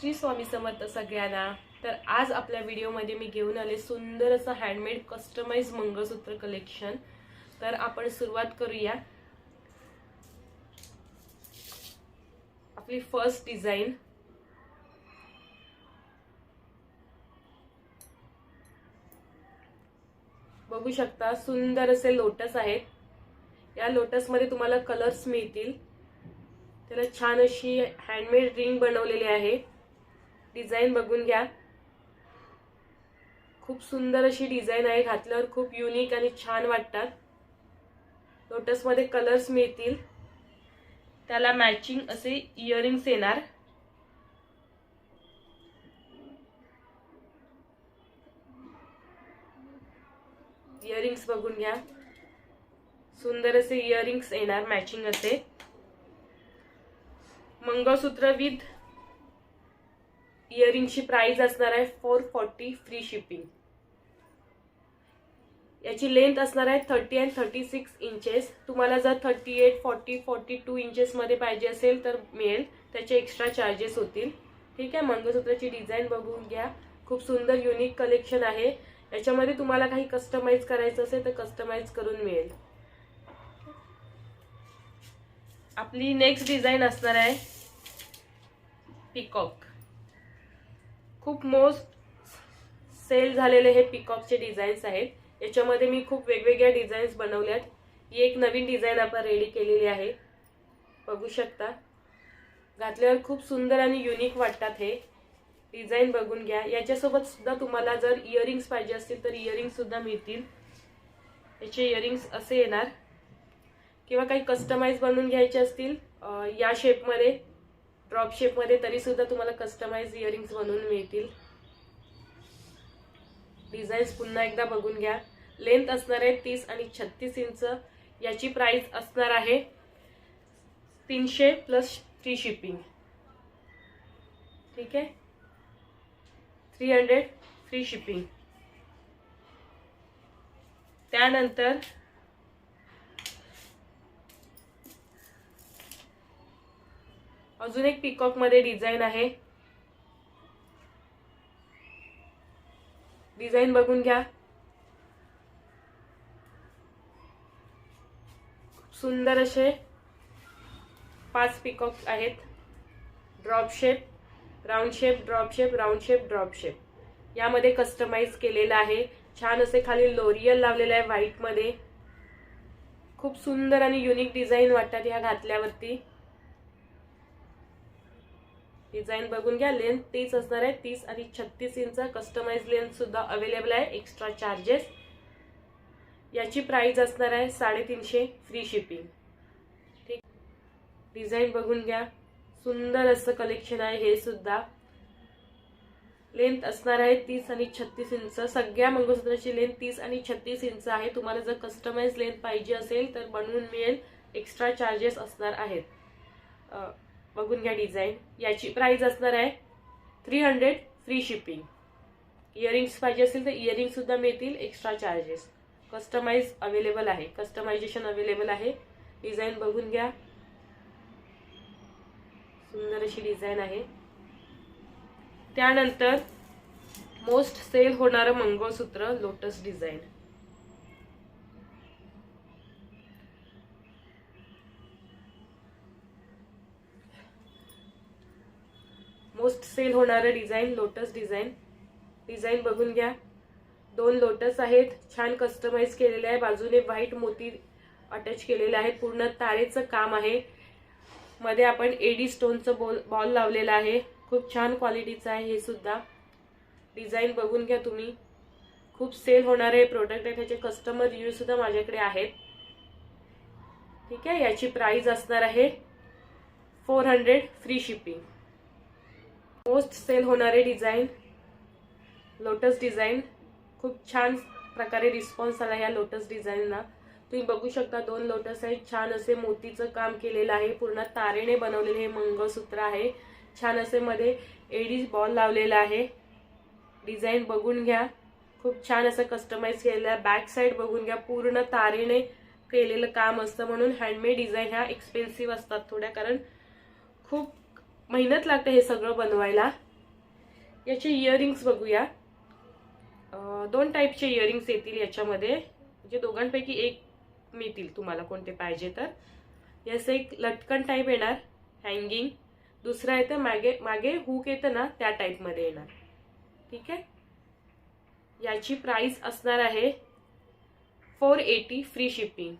श्री स्वामी समर्थ सगळ्यांना. तर आज आपल्या व्हिडिओमध्ये मी घेऊन आले सुंदर असं हँडमेड कस्टमाइज मंगळसूत्र कलेक्शन तर आपण सुरुवात करूया. आपली फर्स्ट डिझाईन बघू शकता सुंदर असे लोटस आहेत. या लोटसमध्ये तुम्हाला कलर्स मिळतील. त्याला छान अशी हँडमेड रिंग बनवलेली आहे. डिझाईन बघून घ्या. खूप सुंदर अशी डिझाईन आहे. घातल्यावर खूप युनिक आणि छान वाटतात. लोटसमध्ये कलर्स मिळतील. त्याला मॅचिंग असे इयरिंग्स येणार. इयरिंग्स बघून घ्या. सुंदर असे इयरिंग्स येणार मॅचिंग असे. मंगळसूत्र विथ इयरिंगची प्राइस असणार आहे फोर फॉर्टी फ्री शिपिंग. याची लेंथ असणार आहे thirty and thirty six inches. तुम्हाला जर thirty eight forty forty two इंचेसमध्ये पाहिजे असेल तर मिळेल. त्याचे एक्स्ट्रा चार्जेस होतील. ठीक आहे मंगळसूत्राची डिझाईन बघून घ्या. खूप सुंदर युनिक कलेक्शन आहे. याच्यामध्ये तुम्हाला काही कस्टमाइज करायचं असेल तर कस्टमाइज करून मिळेल. आपली नेक्स्ट डिझाईन असणार आहे पिकॉक खूप मोस्ट सेल झालेले हे पिकॉकचे डिझाईन्स आहेत. याच्यामध्ये मी खूप वेगवेगळ्या डिझाईन्स बनवल्यात. ही एक नवीन डिझाईन आपण रेडी केलेली आहे. बघू शकता. घातल्यावर खूप सुंदर आणि युनिक वाटतात हे. डिझाईन बघून घ्या. याच्यासोबत सुद्धा तुम्हाला जर इयरिंग्स पाहिजे असतील तर इयरिंग्स सुद्धा मिळतील. याचे इयरिंग्स असे येणार. किंवा काही कस्टमाइज बनवून घ्यायचे असतील या शेपमध्ये ड्रॉप शेपमध्ये तरी सुद्धा तुम्हाला कस्टमाइज इयरिंग्स बनवून मिळतील. डिझाईन्स पुन्हा एकदा बघून घ्या. लेंथ असणार आहे तीस आणि छत्तीस इंच. याची प्राइस असणार आहे तीनशे प्लस फ्री शिपिंग ठीक आहे? थ्री हंड्रेड फ्री शिपिंग त्यानंतर अजून एक पिकॉकमध्ये डिझाईन आहे. डिझाईन बघून घ्या. सुंदर असे पाच पिकॉक आहेत. Drop shape round shape drop shape round shape drop shape यामध्ये कस्टमाइज केलेलं आहे. छान असे खाली लोरियल लावलेलं आहे व्हाईटमध्ये खूप सुंदर आणि युनिक डिझाईन वाटतात ह्या घातल्यावरती. डिझाईन बघून घ्या. लेंथ तीस असणार आहे. तीस आणि छत्तीस इंच कस्टमाइज लेंथ सुद्धा अवेलेबल आहे. एक्स्ट्रा चार्जेस याची प्राइस असणार आहे साडेतीनशे फ्री शिपिंग ठीक. डिझाईन बघून घ्या. सुंदर असं कलेक्शन आहे हे सुद्धा. लेंथ असणार आहे तीस आणि छत्तीस इंच. सगळ्या मंगळसूत्राची लेंथ तीस आणि छत्तीस इंच आहे. तुम्हाला जर कस्टमाइज लेंथ पाहिजे असेल तर बनवून मिळेल. एक्स्ट्रा चार्जेस असणार आहेत. बघून घ्या डिझाईन. याची प्राइस असणार आहे three hundred free shipping earrings पाहिजे असेल तर इयरिंग सुद्धा मिळतील एक्स्ट्रा चार्जेस कस्टमाइज अवेलेबल आहे. कस्टमायझेशन अवेलेबल आहे. डिझाईन बघून घ्या. सुंदर अशी डिझाईन आहे. त्यानंतर मोस्ट सेल होणारं मंगळसूत्र लोटस डिझाईन मोस्ट सेल होणारं डिझाईन लोटस डिझाईन. डिझाईन बघून घ्या. दोन लोटस आहेत छान कस्टमाइज केलेले आहे. बाजूने व्हाईट मोती अटॅच केलेले आहेत. पूर्ण तारेचं काम आहे. मध्ये आपण एडी स्टोनचं बॉल बॉल लावलेला आहे. खूप छान क्वालिटीचं आहे हे सुद्धा. डिझाईन बघून घ्या तुम्ही. खूप सेल होणारे प्रोडक्ट आहे. त्याचे कस्टमर रिव्ह्यू सुद्धा माझ्याकडे आहेत. ठीक आहे? याची प्राईज असणार आहे. Four hundred free shipping most sale होणारे डिझाईन लोटस डिझाईन. खूप छान प्रकारे रिस्पॉन्स आला या लोटस डिझाईनला. तुम्ही बघू शकता दोन लोटस आहेत. छान असे मोतीचं काम केलेलं आहे. पूर्ण तारेने बनवलेले हे मंगळसूत्र आहे. छान असे मध्ये एडी बॉल लावलेला आहे. डिझाईन बघून घ्या. खूप छान असं कस्टमाइज केलेलं आहे. बॅक साईड बघून घ्या. पूर्ण तारेने केलेलं काम असतं म्हणून हँडमेड डिझाईन ह्या एक्सपेन्सिव्ह असतात थोड्या कारण खूप मेहनत लागते हे सगळं बनवायला. याचे इयरिंग्स बघूया. दोन टाईपचे इयरिंग्स येतील याच्यामध्ये. म्हणजे दोघांपैकी एक मिळतील तुम्हाला कोणते पाहिजे तर. याचं एक लटकन टाईप येणार हँगिंग दुसरा येतं मागे मागे हुक येतं ना त्या टाईपमध्ये येणार. ठीक आहे? याची प्राईस असणार आहे four eighty free shipping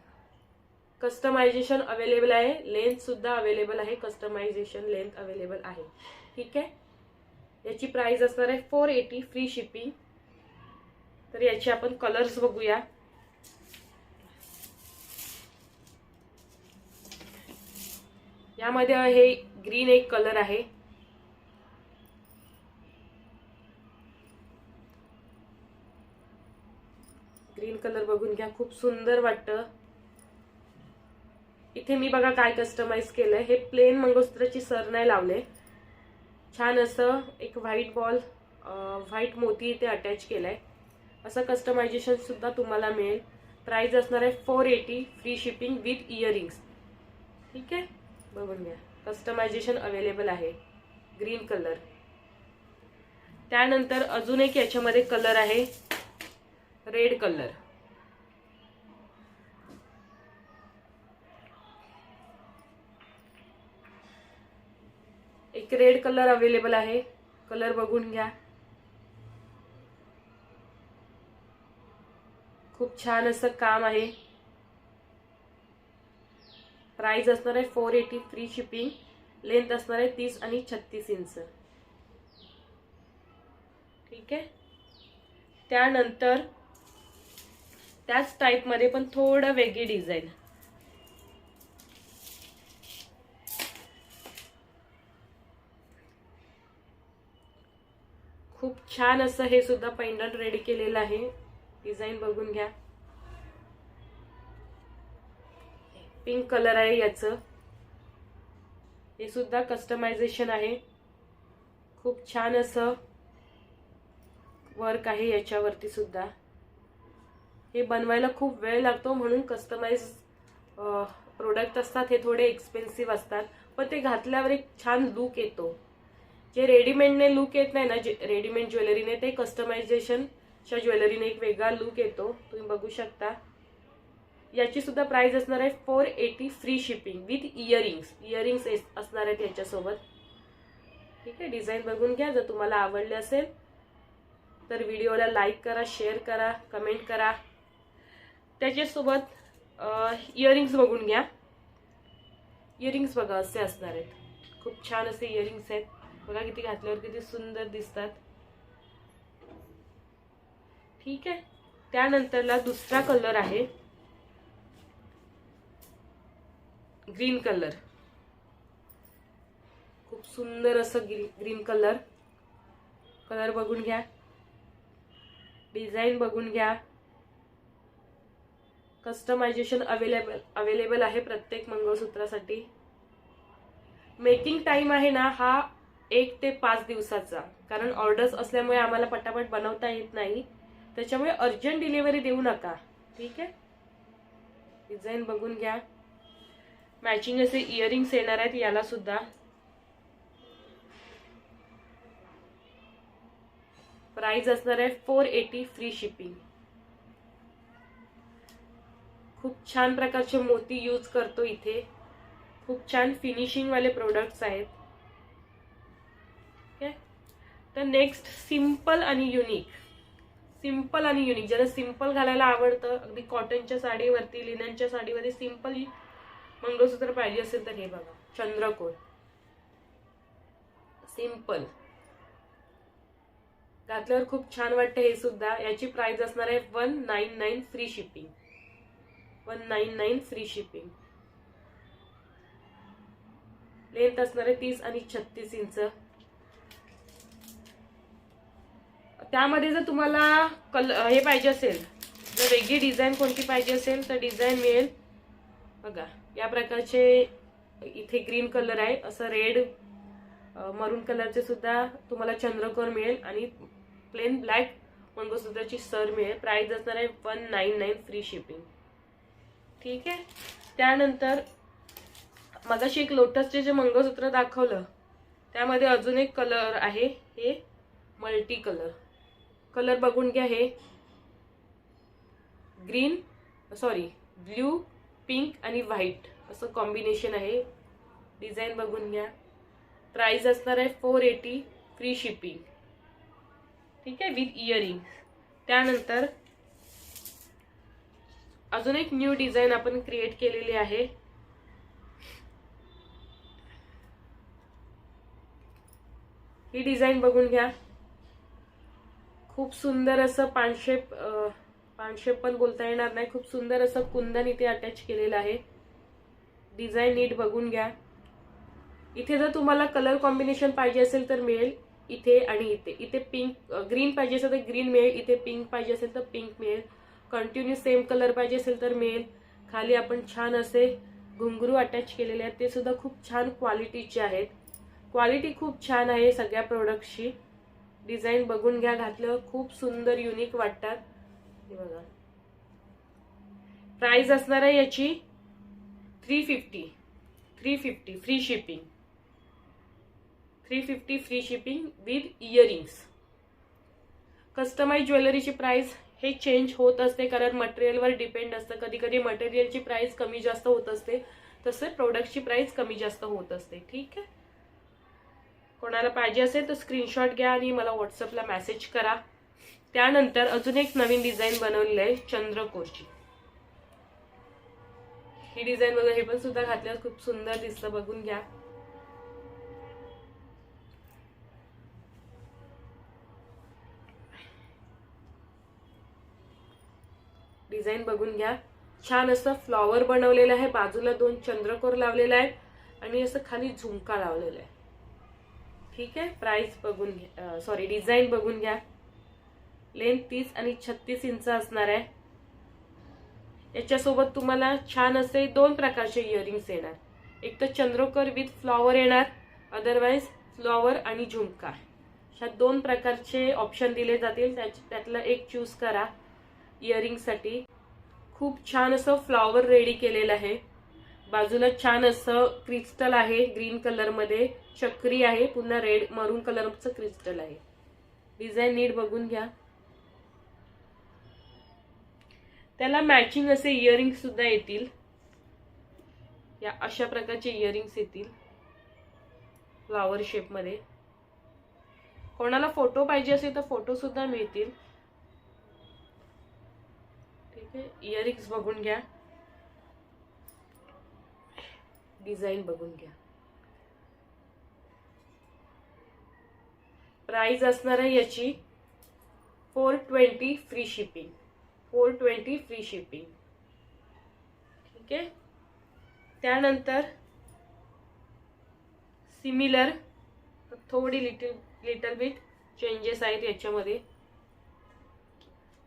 customisation available आहे. लेंथ सुद्धा अवेलेबल आहे. कस्टमायझेशन लेंथ अवेलेबल आहे. ठीक आहे? याची प्राइस असणार आहे फोर एटी फ्री शिपिंग तर याचे आपण कलर्स बघूया. यामध्ये हे ग्रीन एक कलर आहे. ग्रीन कलर बघून घ्या. खूप सुंदर वाटतं. इथे मी बघा काय कस्टमाइज केलंय. हे प्लेन मंगळसूत्राची सर नाही लावले. छान असं एक व्हाईट बॉल व्हाईट मोती इथे अटॅच केलाय. असं कस्टमायझेशन सुद्धा तुम्हाला मिळेल. प्राइस असणार आहे four eighty free shipping with earrings ठीक आहे? बघून घ्या. कस्टमायझेशन अवेलेबल आहे. ग्रीन कलर त्यानंतर अजून एक याच्यामध्ये कलर आहे. रेड कलर एक रेड कलर अवेलेबल आहे. कलर बघून घ्या. खूप छान असं काम आहे. प्राइस असणार आहे four eighty free shipping length असणार आहे तीस आणि छत्तीस इंच. ठीक आहे? त्यानंतर त्याच टाईपमध्ये पण थोडं वेगळी डिझाईन खूप छान असं हे सुद्धा पेंडल रेडी केलेलं आहे. डिझाईन बघून घ्या. पिंक कलर आहे याचं. हे सुद्धा कस्टमायझेशन आहे. खूप छान असं वर्क आहे याच्यावरती सुद्धा. हे बनवायला खूप वेळ लागतो म्हणून कस्टमाइज प्रोडक्ट असतात हे थोडे एक्सपेन्सिव्ह असतात. पण ते घातल्यावर एक छान लुक येतो. जे रेडीमेडने लुक येत नाही ना जे रेडीमेड ज्वेलरीने ते कस्टमायझेशनच्या ज्वेलरीने एक वेगळा लुक येतो. तुम्ही बघू शकता. याची सुद्धा प्राइस असणार आहे four eighty free shipping with earrings earrings असणार आहेत याच्यासोबत. ठीक आहे डिझाईन बघून घ्या. जर तुम्हाला आवडले असेल तर व्हिडिओला लाईक करा शेअर करा कमेंट करा. त्याच्यासोबत इयरिंग्स बघून घ्या. इयरिंग्स बघा असे असणार आहेत. खूप छान असे इयरिंग्स आहेत. बघा किती घातल्यावर किती सुंदर दिसतात. ठीक आहे. त्यानंतरला दुसरा कलर आहे. ग्रीन कलर खूप सुंदर असं ग्रीन कलर कलर बघून घ्या. डिझाईन बघून घ्या. कस्टमायझेशन अवेलेबल अवेलेबल आहे प्रत्येक मंगळसूत्रासाठी. मेकिंग टाइम आहे ना हा एक ते पाच दिवसाचा. कारण ऑर्डर्स असल्यामुळे आम्हाला पटापट बनवता येत नाही. त्याच्यामुळे अर्जंट डिलिव्हरी देऊ नका. ठीक आहे? डिझाईन बघून घ्या. मॅचिंग असे इयरिंग्स येणार आहेत याला सुद्धा. प्राइस असणार आहे फोर एटी फ्री शिपिंग खूप छान प्रकारचे मोती यूज करतो इथे. खूप छान फिनिशिंग वाले प्रोडक्ट्स आहेत. ठीक आहे तर नेक्स्ट सिंपल आणि युनिक सिंपल आणि युनिक ज्याला सिंपल घालायला आवडतं अगदी कॉटनच्या साडीवरती लिननच्या साडीवरती सिंपल मंगळसूत्र पाहिजे असेल तर हे बघा. चंद्रकोर सिंपल घातल्यावर खूप छान वाटतं हे सुद्धा. याची प्राइस असणार आहे one nine nine free shipping one nine nine free shipping length असणार आहे तीस आणि छत्तीस इंच. त्यामध्ये जर तुम्हाला कल हे पाहिजे असेल जर वेगळी डिझाईन कोणती पाहिजे असेल तर डिझाईन मिळेल. बघा या प्रकारचे इथे ग्रीन कलर आहे. असं रेड मरून कलरचे सुद्धा तुम्हाला चंद्रकोर मिळेल आणि प्लेन ब्लॅक मंगळसूत्राची सर मिळेल. प्राईज असणार आहे one nine nine free shipping ठीक आहे? त्यानंतर मगाशी एक लोटसचे जे मंगळसूत्र दाखवलं त्यामध्ये अजून एक कलर आहे हे मल्टी कलर कलर बघून घ्या हे. ग्रीन सॉरी ब्ल्यू पिंक आणि व्हाईट. असं कॉम्बिनेशन आहे. डिझाईन बघून घ्या. प्राइस असणार आहे फोर एटी फ्री शिपिंग ठीक आहे विथ इयरिंग त्यानंतर अजून एक न्यू डिझाईन आपण क्रिएट केलेली आहे. ही डिझाईन बघून घ्या. खूप सुंदर असं पानशेप पानशेप पण बोलता येणार नाही. खूप सुंदर असं कुंदन इथे अटॅच केलेलं आहे. डिझाईन नीट बघून घ्या. इथे जर तुम्हाला कलर कॉम्बिनेशन पाहिजे असेल तर मिळेल. इथे आणि इथे. इथे पिंक ग्रीन पाहिजे असेल तर ग्रीन मिळेल. इथे पिंक पाहिजे असेल तर पिंक मिळेल. कंटिन्यू सेम कलर पाहिजे असेल तर मिळेल. खाली आपण छान असे घुंगरू अटॅच केलेले आहेत. ते सुद्धा खूप छान क्वालिटीचे आहेत. क्वालिटी खूप छान आहे सगळ्या प्रोडक्टची डिझाईन बघून घ्या घातलं खूप सुंदर युनिक वाटतात. हे बघा. प्राईज असणार आहे याची three fifty three fifty free shipping three fifty free shipping with earrings customize ज्वेलरीची price हे चेंज होत असते कारण मटेरियलवर डिपेंड असतं. कधी कधी मटेरियलची प्राईस कमी जास्त होत असते. तसं प्रोडक्टची प्राईस कमी जास्त होत असते. ठीक आहे? कोणाला पाहिजे असेल तर स्क्रीनशॉट घ्या आणि मला व्हॉट्सअपला मेसेज करा. त्यानंतर अजून एक नवीन डिझाईन बनवलेली आहे चंद्रकोरची ही डिझाईन बघा हे पण सुद्धा घातल्यावर खूप सुंदर दिसतं बघून घ्या. डिझाईन बघून घ्या. छान असं फ्लॉवर बनवलेलं आहे बाजूला दोन चंद्रकोर लावलेला आहे आणि असं खाली झुमका लावलेला आहे. ठीक आहे? प्राईस बघून घ्या. सॉरी डिझाईन बघून घ्या. लेंथ तीस आणि छत्तीस इंच असणार आहे. याच्यासोबत तुम्हाला छान असे दोन प्रकारचे इयरिंग्स येणार. एक तर चंद्रोकर विथ फ्लॉवर येणार. अदरवाईज फ्लॉवर आणि झुमका. ह्या दोन प्रकारचे ऑप्शन दिले जातील. त्यातलं एक चूज करा इयरिंगसाठी खूप छान असं फ्लॉवर रेडी केलेलं आहे. बाजूला छान असं क्रिस्टल आहे ग्रीन कलरमध्ये चक्री आहे पुन्हा रेड मरून कलरचं क्रिस्टल आहे. डिझाईन नीट बघून घ्या. त्याला मॅचिंग असे इयरिंग सुद्धा येतील. या अशा प्रकारचे इयरिंग्स येतील. फ्लावर शेपमध्ये कोणाला फोटो पाहिजे असेल तर फोटो सुद्धा मिळतील. ठीक आहे इयरिंग्स बघून घ्या. डिझाईन बघून घ्या. प्राइस असणार आहे याची four twenty free shipping. Four twenty free shipping. ठीक आहे? त्यानंतर सिमिलर थोडी लिटिल लिटल बिट चेंजेस आहेत याच्यामध्ये.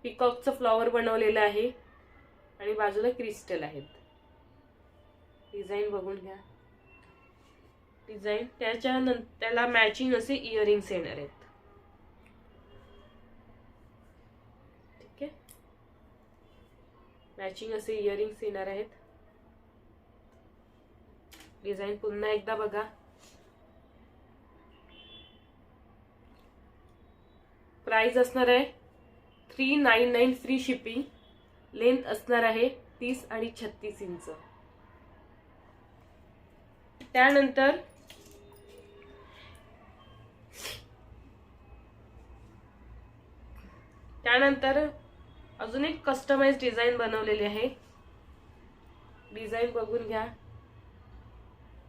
पिकॉकचं फ्लॉवर बनवलेलं आहे आणि बाजूला क्रिस्टल आहेत. डिझाईन बघून घ्या. डिझाईन त्याच्यानंतर त्याला मॅचिंग असे इयरिंग्स येणार आहेत. ठीक आहे? मॅचिंग असे इयरिंग्स येणार आहेत. डिझाईन पुन्हा एकदा बघा. प्राइस असणार आहे three nine nine free shipping length असणार आहे तीस आणि छत्तीस इंच. त्यानंतर त्यानंतर अजून एक कस्टमाइज डिझाईन बनवलेली आहे. डिझाईन बघून घ्या.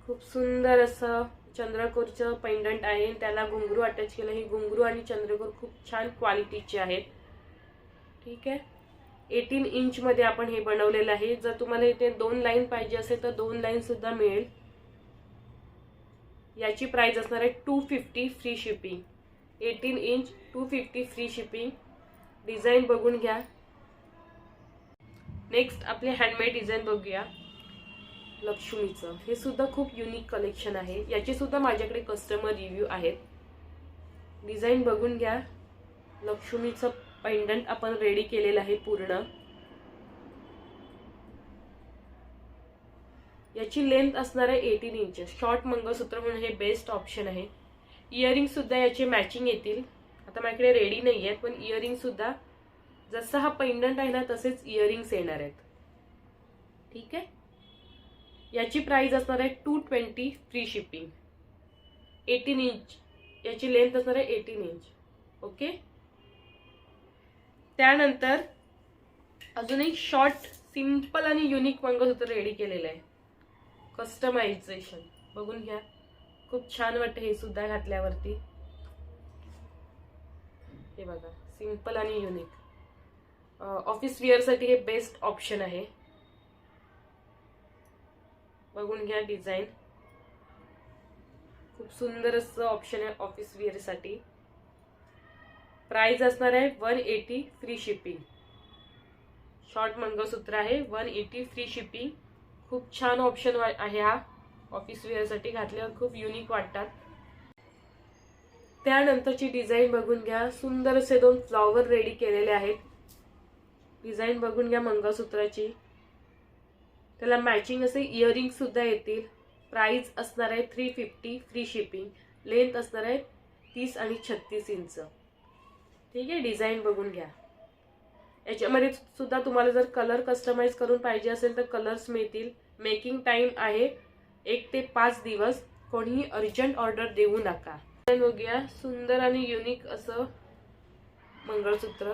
खूप सुंदर असं चंद्रकोरचं पेंडंट आहे. त्याला घुंगरू अटॅच केलं. हे घुंगरू आणि चंद्रकोर खूप छान क्वालिटीचे आहेत. ठीक आहे? एटीन इंचमध्ये आपण हे बनवलेलं आहे. जर तुम्हाला इथे दोन लाईन पाहिजे असेल तर दोन लाईनसुद्धा मिळेल. याची प्राईज असणार आहे two fifty free shipping eighteen inch two fifty free shipping design बघून घ्या. नेक्स्ट आपले हँडमेड डिझाईन बघूया. लक्ष्मीचं. हे सुद्धा खूप युनिक कलेक्शन आहे. याचे सुद्धा माझ्याकडे कस्टमर रिव्ह्यू आहेत. डिझाईन बघून घ्या. लक्ष्मीचं पेंडंट आपण रेडी केलेलं आहे पूर्ण. याची लेंथ असणार आहे एटीन इंचेस शॉर्ट मंगळसूत्र म्हणून हे बेस्ट ऑप्शन आहे. इयरिंग सुद्धा याचे मॅचिंग येतील. आता माझ्याकडे रेडी नाही आहेत पण इयरिंग सुद्धा जसा हा पेंडंट आहे ना तसेच इयरिंग्स येणार आहेत. ठीक आहे? याची प्राइस असणार आहे two twenty free shipping eighteen inch याची लेंथ असणार आहे एटीन इंच ओके त्यानंतर अजून एक शॉर्ट सिंपल आणि युनिक मंगळसूत्र रेडी केलेलं आहे. कस्टमायझेशन बघून घ्या. खूप छान वाटतं हे सुद्धा घातल्यावरती. हे बघा सिंपल आणि युनिक ऑफिस वेअरसाठी हे बेस्ट ऑप्शन आहे. बघून घ्या डिझाईन खूप सुंदर असं ऑप्शन आहे ऑफिस वेअरसाठी प्राइस असणार आहे one eighty free shipping short मंगळसूत्र आहे वन एटी फ्री शिपिंग खूप छान ऑप्शन आहे हा. ऑफिस वेअरसाठी घातल्यावर खूप युनिक वाटतात. त्यानंतरची डिझाईन बघून घ्या. सुंदर असे दोन फ्लॉवर रेडी केलेले आहेत. डिझाईन बघून घ्या मंगळसूत्राची. त्याला मॅचिंग असे इयरिंग सुद्धा येतील. प्राईज असणार आहे three fifty free shipping length असणार आहे तीस आणि छत्तीस इंच. ठीक आहे? डिझाईन बघून घ्या. याच्यामध्ये सुद्धा तुम्हाला जर कलर कस्टमाइज करून पाहिजे असेल तर कलर्स मिळतील. मेकिंग टाईम आहे एक ते पाच दिवस. कोणीही अर्जंट ऑर्डर देऊ नका. बघूया. सुंदर आणि युनिक असं मंगळसूत्र.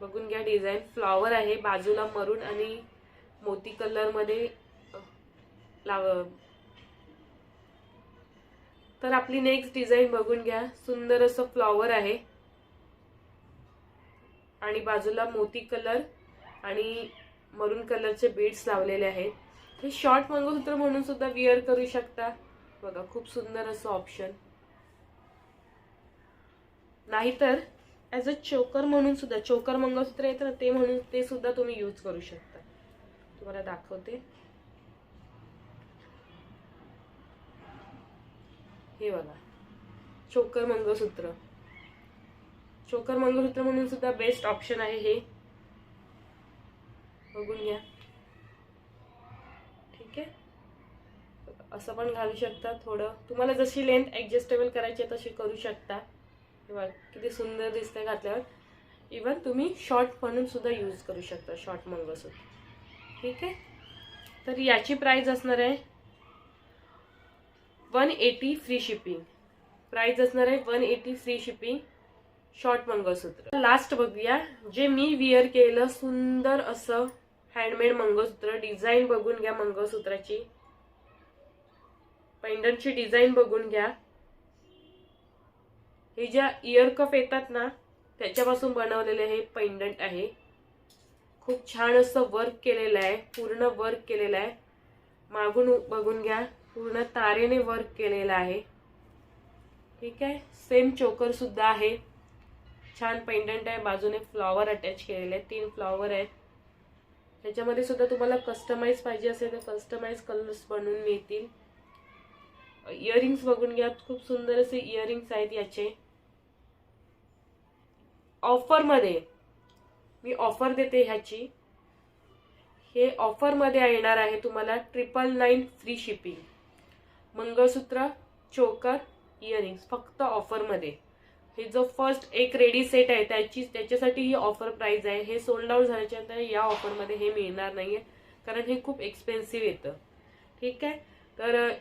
बघून घ्या डिझाईन फ्लॉवर आहे बाजूला मरून आणि मोती कलरमध्ये लाव तर आपली नेक्स्ट डिझाईन बघून घ्या. सुंदर असं फ्लॉवर आहे. आणि बाजूला मोती कलर आणि मरून कलरचे बीड्स लावलेले आहेत. हे शॉर्ट मंगळसूत्र म्हणून सुद्धा विअर करू शकता. बघा खूप सुंदर असं ऑप्शन नाहीतर ॲज अ चोकर म्हणून सुद्धा चोकर मंगळसूत्र येतं ना ते म्हणून ते सुद्धा तुम्ही यूज करू शकता. तुम्हाला दाखवते. हे बघा. चोकर मंगळसूत्र. चोकर मंगळसूत्र म्हणून सुद्धा बेस्ट ऑप्शन आहे हे. बघून घ्या. ठीक आहे? असं पण घालू शकता थोडं. तुम्हाला जशी लेंथ ॲडजस्टेबल करायची आहे तशी करू शकता. बघा किती सुंदर दिसतंय घातल्यावर. इवन तुम्ही शॉर्ट म्हणून सुद्धा यूज करू शकता शॉर्ट मंगळसूत्र. ठीक आहे? तर याची प्राईज असणार आहे one eighty free shipping price असणार आहे one eighty free shipping short मंगळसूत्र. लास्ट बघूया. जे मी विअर केलं सुंदर असं हँडमेड मंगळसूत्र डिझाईन बघून घ्या मंगळसूत्राची. पेंडंटची डिझाईन बघून घ्या. हे ज्या इयर कफ येतात ना त्याच्यापासून बनवलेले हे पेंडंट आहे. खूप छान असं वर्क केलेलं आहे पूर्ण वर्क केलेलं आहे. मागून बघून घ्या पूर्ण तारेने वर्क केलेलं आहे. ठीक आहे? सेम चोकर सुद्धा आहे. छान पेंडंट आहे बाजूने फ्लॉवर अटॅच केलेले आहेत तीन फ्लॉवर आहेत. त्याच्यामध्ये सुद्धा तुम्हाला कस्टमाइज पाहिजे असेल तर कस्टमाइज कलर्स बनवून मिळतील. इयरिंग्स बघून घ्या खूप सुंदर असे इयरिंग्स आहेत याचे. ऑफरमध्ये मी ऑफर देते ह्याची. हे ऑफरमध्ये येणार आहे तुम्हाला ट्रिपल नाईन फ्री शिपिंग मंगळसूत्र चोकर इयरिंग्स फक्त ऑफरमध्ये. हे जो फर्स्ट एक रेडी सेट आहे त्याची त्याच्यासाठी ही ऑफर प्राईज आहे. हे सोल्ड आउट झाल्याच्यानंतर या ऑफरमध्ये हे मिळणार नाही आहे कारण हे खूप एक्सपेन्सिव्ह येतं. ठीक आहे? तर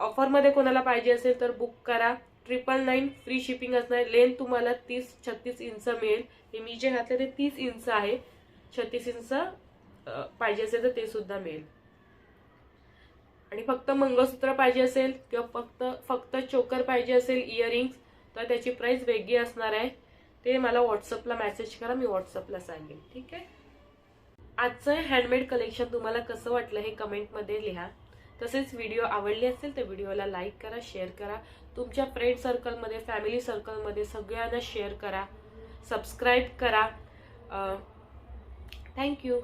ऑफरमध्ये कोणाला पाहिजे असेल तर बुक करा. ट्रिपल नाईन फ्री शिपिंग असणार. लेंथ तुम्हाला तीस छत्तीस इंच मिळेल. हे मी जे घातले ते तीस इंच आहे. छत्तीस इंच पाहिजे असेल तर ते सुद्धा मिळेल. आणि फक्त मंगळसूत्र पाहिजे असेल किंवा फक्त फक्त चोकर पाहिजे असेल इयरिंग्स तर त्याची प्राईस वेगळी असणार आहे. ते मला व्हॉट्सअपला मेसेज करा मी व्हॉट्सअपला सांगेन. ठीक आहे? आजचं हँडमेड कलेक्शन तुम्हाला कसं वाटलं हे कमेंटमध्ये लिहा. तसेच व्हिडिओ आवडले असेल तर व्हिडिओला लाईक करा शेअर करा. तुमच्या फ्रेंड सर्कलमध्ये फॅमिली सर्कलमध्ये सगळ्यांना शेअर करा. सबस्क्राईब करा. थँक्यू